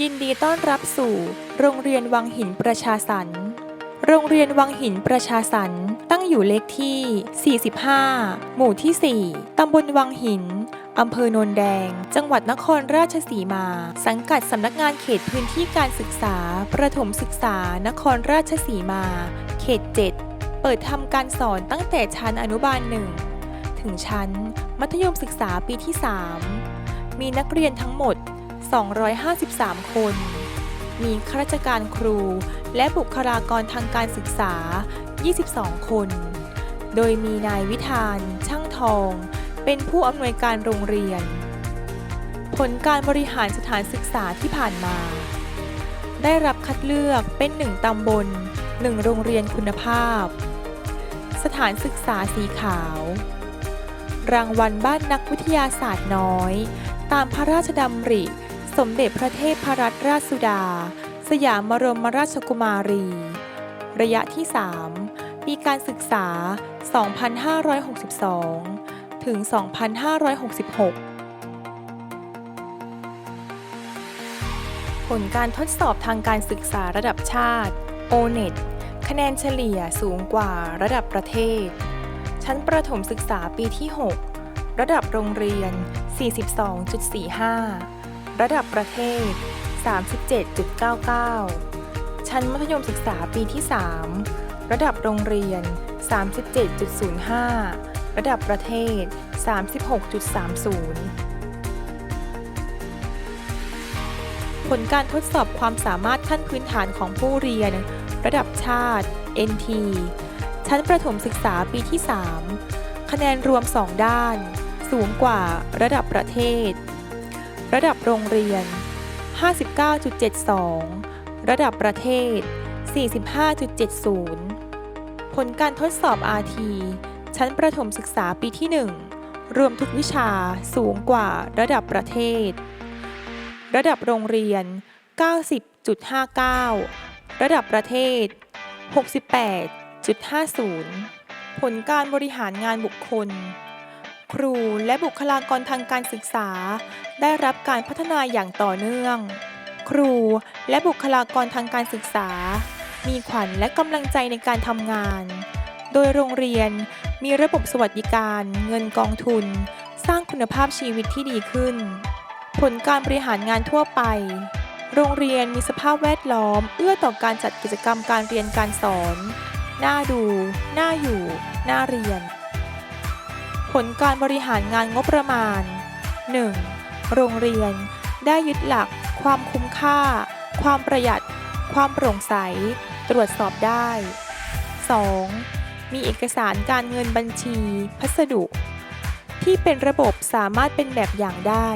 ยินดีต้อนรับสู่ โรงเรียนวังหินประชาสรรค์โรงเรียนวังหินประชาสรรค์ตั้งอยู่เลขที่ 45 หมู่ที่ 4 ตำบลวังหิน อำเภอโนนแดง จังหวัดนครราชสีมา สังกัดสำนักงานเขตพื้นที่การศึกษา ประถมศึกษา นครราชสีมา เขต 7 เปิดทำการสอนตั้งแต่ชั้นอนุบาล1ถึงชั้น มัธยมศึกษาปีที่ 3 มีนักเรียนทั้งหมด 253 คน มีข้าราชการครู และบุคลากรทางการศึกษา 22 คน โดยมีนายวิธาน ช่างทอง เป็นผู้อำนวยการโรงเรียน ผลการบริหารสถานศึกษาที่ผ่านมา ได้รับคัดเลือกเป็นหนึ่งตำบลหนึ่งโรงเรียนคุณภาพ สถานศึกษาสีขาว รางวัลบ้านนักวิทยาศาสตร์น้อย ตามพระราชดำริ สมเด็จพระเทพรัตนราชสุดา สยามบรมราชกุมารี ระยะที่ 3 ปีการศึกษา 2562 ถึง 2566ผลการทดสอบทางการศึกษาระดับชาติ O-NET คะแนนเฉลี่ยสูงกว่าระดับประเทศ ชั้นประถมศึกษาปีที่ 6 ระดับโรงเรียน 42.45 ระดับประเทศ 37.99 ชั้นมัธยมศึกษาปีที่ 3 ระดับโรงเรียน 37.05 ระดับประเทศ 36.30ผลการทดสอบความสามารถขั้นพื้นฐานของผู้เรียน ระดับชาติ NT ชั้นประถมศึกษาปีที่ 3 คะแนนรวม 2 ด้าน สูงกว่าระดับประเทศ ระดับโรงเรียน 59.72 ระดับประเทศ 45.70 ผลการทดสอบ RT ชั้นประถมศึกษาปีที่ 1 รวมทุกวิชาสูงกว่าระดับประเทศ ระดับโรงเรียน 90.59 ระดับประเทศ 68.50 ผลการบริหารงานบุคคล ครูและบุคลากรทางการศึกษา ได้รับการพัฒนาอย่างต่อเนื่อง ครูและบุคลากรทางการศึกษา มีขวัญและกำลังใจในการทำงาน โดยโรงเรียนมีระบบสวัสดิการ เงินกองทุน สร้างคุณภาพชีวิตที่ดีขึ้น ผลการบริหารงานทั่วไป โรงเรียนมีสภาพแวดล้อม เอื้อต่อการจัดกิจกรรมการเรียนการสอน น่าดู น่าอยู่ น่าเรียน ผลการบริหารงานงบประมาณ 1. โรงเรียน ได้ยึดหลัก ความคุ้มค่า ความประหยัด ความโปร่งใส ตรวจสอบได้ 2. มีเอกสารการเงินบัญชี พัสดุ ที่เป็นระบบสามารถเป็นแบบอย่างได้